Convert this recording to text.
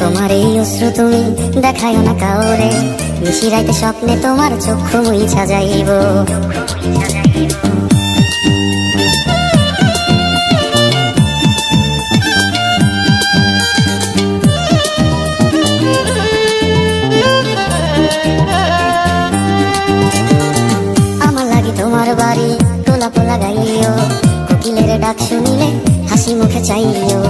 তোমার এই অশ্রু তুমি দেখায় না কাউরে। নিশি রাইতে স্বপ্নে তোমার চক্ষু মুইছা যাইব আমার লাগি তোমার বাড়ি তোলা পোলা গাইও। কোকিলের ডাক শুনিলে হাসি মুখে চাইও হাসি মুখে চাইও।